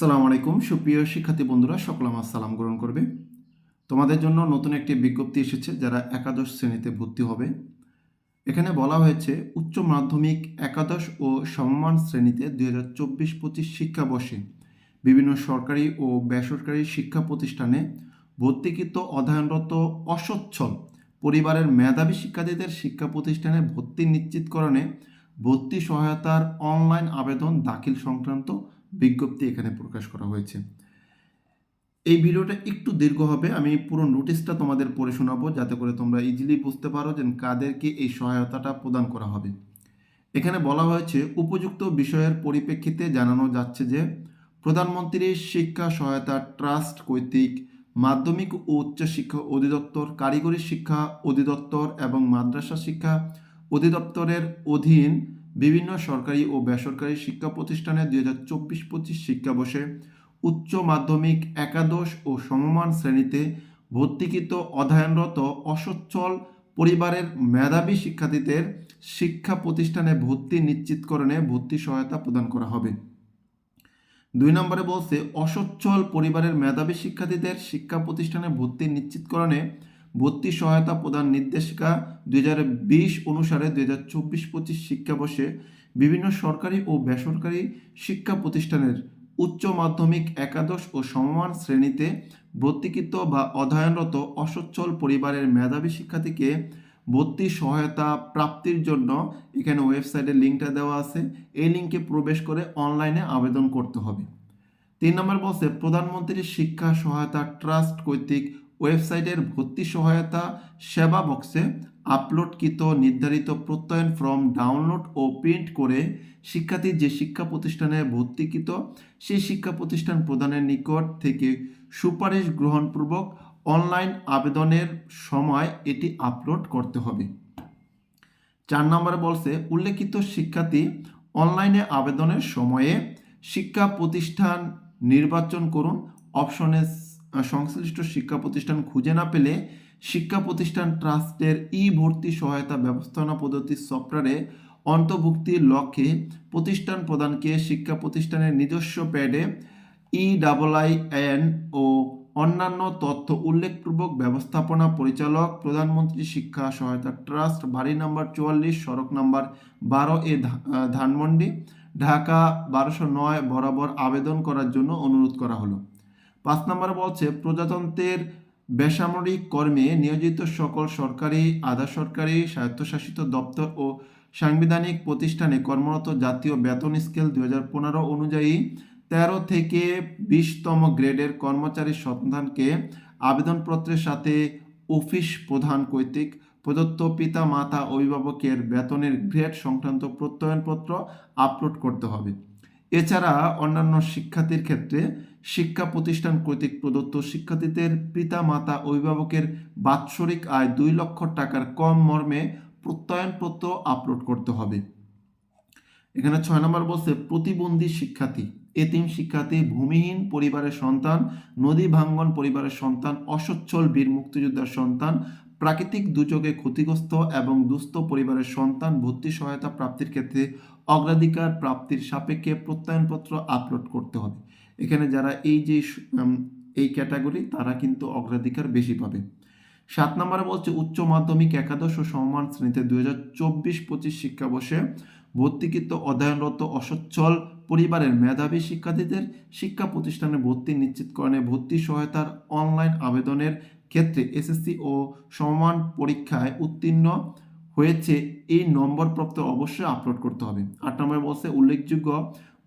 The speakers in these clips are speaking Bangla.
আসসালামু আলাইকুম। সুপ্রিয় শিক্ষার্থী বন্ধুরা, সকল আমার সালাম গ্রহণ করবে। তোমাদের জন্য নতুন একটি বিজ্ঞপ্তি এসেছে, যারা একাদশ শ্রেণীতে ভর্তি হবে। এখানে বলা হয়েছে, উচ্চ মাধ্যমিক, একাদশ ও সম্মান শ্রেণীতে দুই হাজার চব্বিশ পঁচিশ শিক্ষাবর্ষে বিভিন্ন সরকারি ও বেসরকারি শিক্ষা প্রতিষ্ঠানে ভর্তিকৃত অধ্যয়নরত অসচ্ছল পরিবারের মেধাবী শিক্ষার্থীদের শিক্ষা প্রতিষ্ঠানে ভর্তি নিশ্চিতকরণে ভর্তি সহায়তার অনলাইন আবেদন দাখিল সংক্রান্ত বিজ্ঞপ্তি এখানে প্রকাশ করা হয়েছে। এই ভিডিওটা একটু দীর্ঘ হবে। আমি পুরো নোটিশটা তোমাদের পড়ে শোনাবো, যাতে করে তোমরা ইজিলি বুঝতে পারো যে কাদেরকে এই সহায়তাটা প্রদান করা হবে। এখানে বলা হয়েছে, উপযুক্ত বিষয়ের পরিপ্রেক্ষিতে জানানো যাচ্ছে যে, প্রধানমন্ত্রী শিক্ষা সহায়তা ট্রাস্ট কর্তৃক মাধ্যমিক ও উচ্চ শিক্ষা অধিদপ্তর, কারিগরি শিক্ষা অধিদপ্তর এবং মাদ্রাসা শিক্ষা অধিদপ্তরের অধীন বিভিন্ন সরকারি ও বেসরকারি শিক্ষা প্রতিষ্ঠানে দুই হাজার চব্বিশ পঁচিশ শিক্ষাবর্ষে উচ্চ মাধ্যমিক, একাদশ ও সমমান শ্রেণীতে ভর্তিকৃত অধ্যয়নরত অসচ্ছল পরিবারের মেধাবী শিক্ষার্থীদের শিক্ষা প্রতিষ্ঠানে ভর্তি নিশ্চিতকরণে ভর্তি সহায়তা প্রদান করা হবে। দুই নম্বরে বলছে, অসচ্ছল পরিবারের মেধাবী শিক্ষার্থীদের শিক্ষা প্রতিষ্ঠানে ভর্তি নিশ্চিতকরণে ভর্তি সহায়তা প্রদান নির্দেশিকা দুই হাজার বিশ অনুসারে দুই হাজার চব্বিশ পঁচিশ শিক্ষাবর্ষে বিভিন্ন সরকারি ও বেসরকারি শিক্ষা প্রতিষ্ঠানের উচ্চ মাধ্যমিক, একাদশ ও সমমান শ্রেণীতে ভর্তিকৃত বা অধ্যয়নরত অসচ্ছল পরিবারের মেধাবী শিক্ষার্থীকে ভর্তি সহায়তা প্রাপ্তির জন্য এখানে ওয়েবসাইটের লিঙ্কটা দেওয়া আছে। এই লিঙ্কে প্রবেশ করে অনলাইনে আবেদন করতে হবে। তিন নম্বর বলছে প্রধানমন্ত্রী শিক্ষা সহায়তা ট্রাস্ট কর্তৃক ওয়েবসাইটের ভর্তি সহায়তা সেবা বক্সে আপলোডকৃত নির্ধারিত প্রত্যয়ন ফর্ম ডাউনলোড ও প্রিন্ট করে শিক্ষার্থী যে শিক্ষা প্রতিষ্ঠানে ভর্তিকৃত সেই শিক্ষা প্রতিষ্ঠান প্রদানের নিকট থেকে সুপারিশ গ্রহণপূর্বক অনলাইন আবেদনের সময় এটি আপলোড করতে হবে। চার নম্বরে বলছে, উল্লেখিত শিক্ষার্থী অনলাইনে আবেদনের সময়ে শিক্ষা প্রতিষ্ঠান নির্বাচন করুন। অপশনে সংশ্লিষ্ট শিক্ষা প্রতিষ্ঠান খুঁজে না পেলে শিক্ষা প্রতিষ্ঠান ট্রাস্টের ই ভর্তি সহায়তা ব্যবস্থাপনা পদ্ধতি সফটওয়্যারে অন্তর্ভুক্তির লক্ষ্যে প্রতিষ্ঠান প্রদানকে শিক্ষা প্রতিষ্ঠানের নিজস্ব প্যাডে ই ডাবল আই এন ও অন্যান্য তথ্য উল্লেখপূর্বক ব্যবস্থাপনা পরিচালক, প্রধানমন্ত্রী শিক্ষা সহায়তা ট্রাস্ট, বাড়ি নাম্বার চুয়াল্লিশ, সড়ক নাম্বার বারো এ ধানমন্ডি, ঢাকা বারোশো নয় বরাবর আবেদন করার জন্য অনুরোধ করা হলো। পাঁচ নম্বরে বলছে, প্রজাতন্ত্রের বেসামরিক কর্মে নিয়োজিত সকল সরকারি, আধা সরকারি, স্বায়ত্তশাসিত দপ্তর ও সাংবিধানিক প্রতিষ্ঠানে কর্মরত জাতীয় বেতন স্কেল দু হাজার পনেরো অনুযায়ী তেরো থেকে বিশতম গ্রেডের কর্মচারীর সন্ধানকে আবেদনপত্রের সাথে অফিস প্রধান কর্তৃক প্রদত্ত পিতা, মাতা, অভিভাবকের বেতনের গ্রেড সংক্রান্ত প্রত্যয়নপত্র আপলোড করতে হবে। এছাড়া অন্যান্য শিক্ষার্থীর ক্ষেত্রে শিক্ষা প্রতিষ্ঠান কর্তৃক প্রদত্ত শিক্ষার্থীদের পিতা, মাতা, অভিভাবকের বাৎসরিক আয় দুই লক্ষ টাকার কম মর্মে প্রত্যয়নপত্র আপলোড করতে হবে। এখানে ছয় নম্বর বলছে, প্রতিবন্ধী শিক্ষার্থী, এতিম শিক্ষার্থী, ভূমিহীন পরিবারের সন্তান, নদী ভাঙ্গন পরিবারের সন্তান, অসচ্ছল বীর মুক্তিযোদ্ধার সন্তান, প্রাকৃতিক দুর্যোগে ক্ষতিগ্রস্ত এবং দুস্থ পরিবারের সন্তান, ভর্তি সহায়তা প্রাপ্তির ক্ষেত্রে অগ্রাধিকার প্রাপ্তির সাপেক্ষে প্রত্যয়নপত্র আপলোড করতে হবে। এখানে যারা এই যে এই ক্যাটাগরি তারা কিন্তু অগ্রাধিকার বেশি পাবে। সাত নম্বরে বলছে, উচ্চ মাধ্যমিক, একাদশ ও সমমান শ্রেণীতে দুই হাজার চব্বিশ, পঁচিশ শিক্ষাবর্ষে ভর্তিকৃত অধ্যয়নরত অসচ্ছল পরিবারের মেধাবী শিক্ষার্থীদের শিক্ষা প্রতিষ্ঠানে ভর্তি নিশ্চিতকরণে ভর্তি সহায়তার অনলাইন আবেদনের ক্ষেত্রে এসএসসি ও সমান পরীক্ষায় উত্তীর্ণ হয়েছে, এই নম্বরপ্রাপ্ত অবশ্যই আপলোড করতে হবে। আট নম্বরে বলছে, উল্লেখযোগ্য,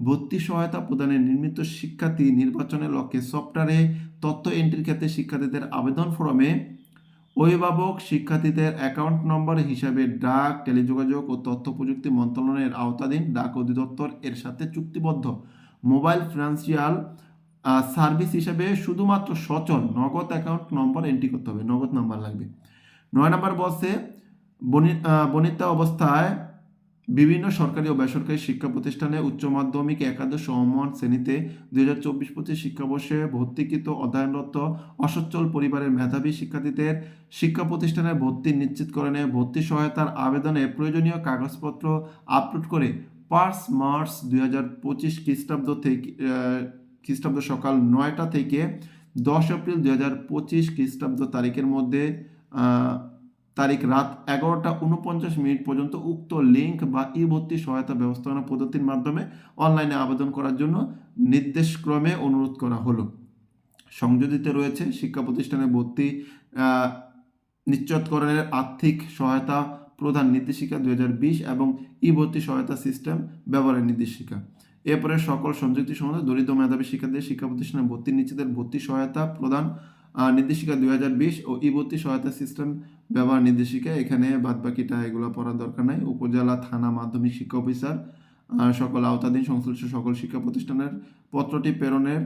ভর্তি সহায়তা প্রদানের নির্মিত শিক্ষার্থী নির্বাচনের লক্ষ্যে সফটওয়্যারে তথ্য এন্ট্রির ক্ষেত্রে শিক্ষার্থীদের আবেদন ফর্মে অভিভাবক শিক্ষার্থীদের অ্যাকাউন্ট নম্বর হিসাবে ডাক, টেলিযোগাযোগ ও তথ্য প্রযুক্তি মন্ত্রণালয়ের আওতাধীন ডাক অধিদপ্তর এর সাথে চুক্তিবদ্ধ। মোবাইল ফিনান্সিয়াল সার্ভিস হিসাবে শুধুমাত্র সচল নগদ অ্যাকাউন্ট নম্বর এন্ট্রি করতে হবে, নগদ নাম্বার লাগবে। নয় নম্বর বসে বনিতা অবস্থায় বিভিন্ন সরকারি ও বেসরকারি শিক্ষা প্রতিষ্ঠানে উচ্চ মাধ্যমিক একাদশ সমমান শ্রেণীতে দুই হাজার চব্বিশ পঁচিশ শিক্ষাবর্ষে ভর্তিকৃত অধ্যয়নরত অসচ্ছল পরিবারের মেধাবী শিক্ষার্থীদের শিক্ষা প্রতিষ্ঠানে ভর্তি নিশ্চিতকরণে ভর্তি সহায়তার আবেদনে প্রয়োজনীয় কাগজপত্র আপলোড করে পাঁচ মার্চ দুই হাজার পঁচিশ খ্রিস্টাব্দ থেকে খ্রিস্টাব্দ সকাল নয়টা থেকে দশ এপ্রিল দুই হাজার পঁচিশ খ্রিস্টাব্দ তারিখের মধ্যে তারিখ রাত এগারোটা উনপঞ্চাশ মিনিট পর্যন্ত উক্ত লিঙ্ক বা ই ভর্তি সহায়তা ব্যবস্থাপনা পদ্ধতির মাধ্যমে অনলাইনে আবেদন করার জন্য নির্দেশক্রমে অনুরোধ করা হলো। সংযোজিত রয়েছে শিক্ষা প্রতিষ্ঠানে ভর্তি নিশ্চিতকরণের আর্থিক সহায়তা প্রধান নির্দেশিকা দুই হাজার বিশ এবং ই ভর্তি সহায়তা সিস্টেম ব্যবহারের নির্দেশিকা। এরপরে সকল সংযুক্তি সম্বন্ধে দরিদ্র মেধাবী শিক্ষার্থীদের শিক্ষা প্রতিষ্ঠানে ভর্তি নিশ্চিতের ভর্তি সহায়তা প্রদান নির্দেশিকা দুই হাজার বিশ ও ই সহায়তা সিস্টেম ব্যবহার নির্দেশিকা এখানে বাদ বাকিটা এগুলো পড়ার দরকার নাই। উপজেলা, থানা মাধ্যমিক শিক্ষা অফিসার সকল আওতাধীন সংশ্লিষ্ট সকল শিক্ষা প্রতিষ্ঠানের পত্রটি প্রেরণের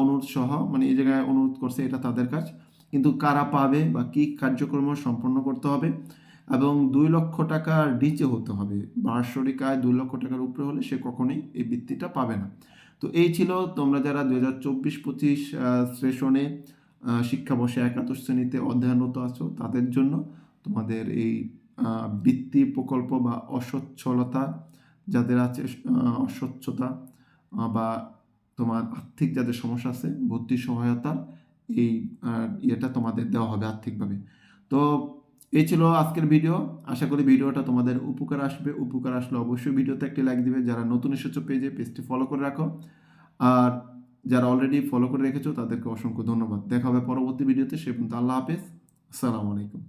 অনুরোধ সহ মানে এই জায়গায় অনুরোধ করছে, এটা তাদের কাজ। কিন্তু কারা পাবে বা কি কার্যক্রম সম্পন্ন করতে হবে এবং দুই লক্ষ টাকার নিচে হতে হবে। বার্ষরিক আয় দুই লক্ষ টাকার উপরে হলে সে কখনোই এই বৃত্তিটা পাবে না। তো এই ছিল তোমরা যারা দু হাজার চব্বিশ পঁচিশ সেশনে শিক্ষাবর্ষে একাদশ শ্রেণীতে অধ্যয়নরত আছো, তাদের জন্য তোমাদের এই বৃত্তি প্রকল্প বা অসচ্ছলতা যাদের আছে অস্বচ্ছতা বা তোমার আর্থিক যাদের সমস্যা আছে ভর্তি সহায়তা এই ইয়েটা তোমাদের দেওয়া হবে আর্থিকভাবে। তো এই ছিল আজকের ভিডিও। আশা করি ভিডিওটা তোমাদের উপকার আসবে। উপকার আসলে অবশ্যই ভিডিওতে একটি লাইক দিবে। যারা নতুন এসেছ পেজে পেজটি ফলো করে রাখো। আর যারা অলরেডি ফলো করে রেখেছো, তাদেরকে অসংখ্য ধন্যবাদ। দেখা হবে পরবর্তী ভিডিওতে সে পর্যন্ত আল্লাহ হাফেজ। আসসালামু আলাইকুম।